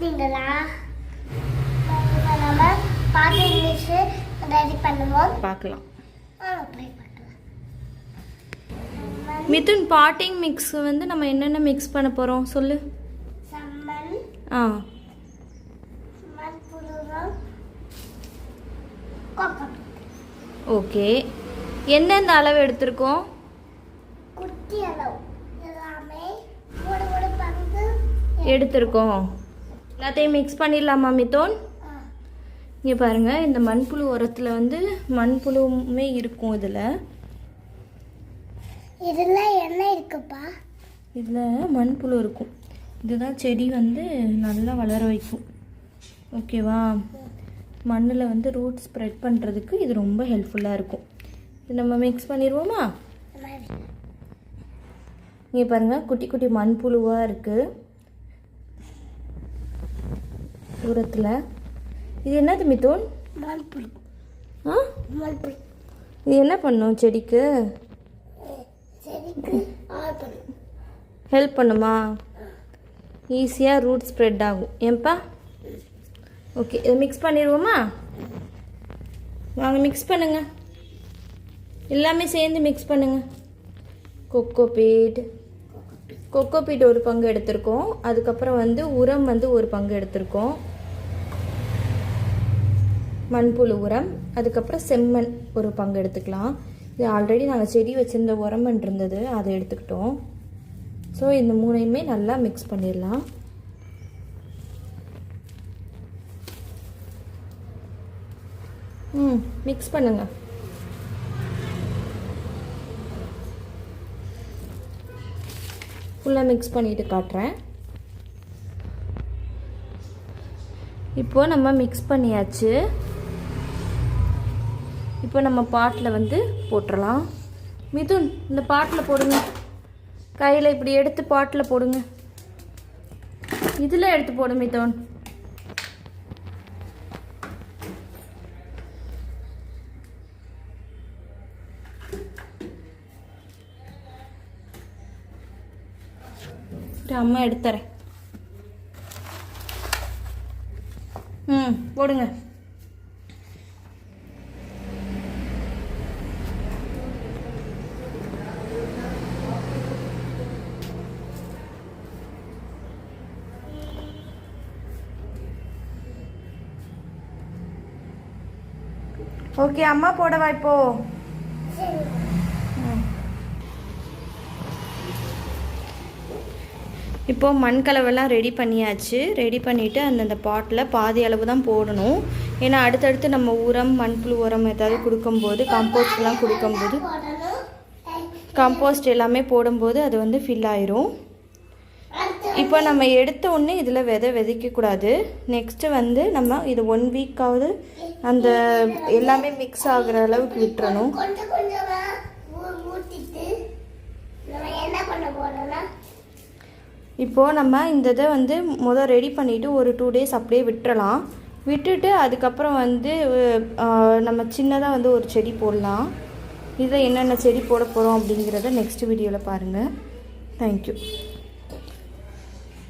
இப்போ நம்ம பாட்டு இங்கிலீஷ் ரெடி பண்ணுவோம். பார்க்கலாம். மிதுன் பாட்டிங் மிக்ஸ் வந்து நம்ம என்னென்ன மிக்ஸ் பண்ண போகிறோம் சொல்லு. ஆ. ஓகே. எந்தெந்த அளவு எடுத்திருக்கோம்? எடுத்திருக்கோம். எல்லாத்தையும் மிக்ஸ் பண்ணிடலாமா மிதோன்? ஆ, இங்கே பாருங்கள் இந்த மண்புழு உரத்தில் வந்து மண்புழுவுமே இருக்கும் இதில். இதுல என்ன இருக்குப்பா. இதில் மண்புழு இருக்கும். இதுதான் செடி வந்து நல்லா வளர வைக்கும். ஓகேவா மண்ணில் வந்து ரூட் ஸ்ப்ரெட் பண்ணுறதுக்கு இது ரொம்ப ஹெல்ப்ஃபுல்லாக இருக்கும். இது நம்ம மிக்ஸ் பண்ணிடுவோமா? இங்கே பாருங்கள் குட்டி குட்டி மண்புழுவாக இருக்குது தூரத்தில். இது என்னது மிதோன்? ஆ? இது என்ன பண்ணும் செடிக்கு? ஹெல்ப் பண்ணுமா? ஈஸியாக ரூட் ஸ்ப்ரெட் ஆகும். ஏன்பா? ஓகே இதை மிக்ஸ் பண்ணிடுவோமா? வாங்க மிக்ஸ் பண்ணுங்க. எல்லாமே சேர்ந்து மிக்ஸ் பண்ணுங்க. கொக்கோ பீட் கொக்கோ பீட் ஒரு பங்கு எடுத்திருக்கோம். அதுக்கப்புறம் வந்து உரம் வந்து ஒரு பங்கு எடுத்திருக்கோம். மண்புழு உரம் அதுக்கப்புறம் செம்மண் ஒரு பங்கு எடுத்துக்கலாம். இது ஆல்ரெடி நாங்கள் செடி வச்சுருந்த உரமன் இருந்தது அதை எடுத்துக்கிட்டோம். ஸோ இந்த மூணையுமே நல்லா மிக்ஸ் பண்ணிடலாம். ம் மிக்ஸ் பண்ணுங்கள் ஃபுல்லாக மிக்ஸ் பண்ணிட்டு காட்டுறேன். இப்போது நம்ம மிக்ஸ் பண்ணியாச்சு. இப்போ நம்ம பாட்டில் வந்து போட்டுடலாம் மிதுன் இந்த பாட்டில் போடுங்க. கையில் இப்படி எடுத்து பாட்டில் போடுங்க. இதில் எடுத்து போடு மிதுன். அம்மா எடுத்துறேன் ம் போடுங்க. ஓகே அம்மா போடவா இப்போ சரி. இப்போ மண் கலவெல்லாம் ரெடி பண்ணியாச்சு ரெடி பண்ணிவிட்டு அந்தந்த பாட்டில் பாதி அளவு தான் போடணும். ஏன்னா அடுத்தடுத்து நம்ம உரம் மண்புழு உரம் ஏதாவது கொடுக்கும்போது கம்போஸ்ட்லாம் கொடுக்கும்போது போடணும். கம்போஸ்ட் எல்லாமே போடும்போது அது வந்து ஃபில் ஆயிரும். இப்போ நம்ம எடுத்த உடனே இதில் விதை விதைக்கக்கூடாது. நெக்ஸ்ட்டு வந்து நம்ம இது ஒன் வீக்காவது அந்த எல்லாமே மிக்ஸ் ஆகிற அளவுக்கு விட்டுறணும். இப்போது நம்ம இந்த இதை வந்து முதல் ரெடி பண்ணிவிட்டு ஒரு டூ டேஸ் அப்படியே விட்டுறலாம். விட்டுட்டு அதுக்கப்புறம் வந்து நம்ம சின்னதாக வந்து ஒரு செடி போடலாம். இதை என்னென்ன செடி போட போகிறோம் அப்படிங்கிறத நெக்ஸ்ட் வீடியோவில் பாருங்கள் தேங்க்யூ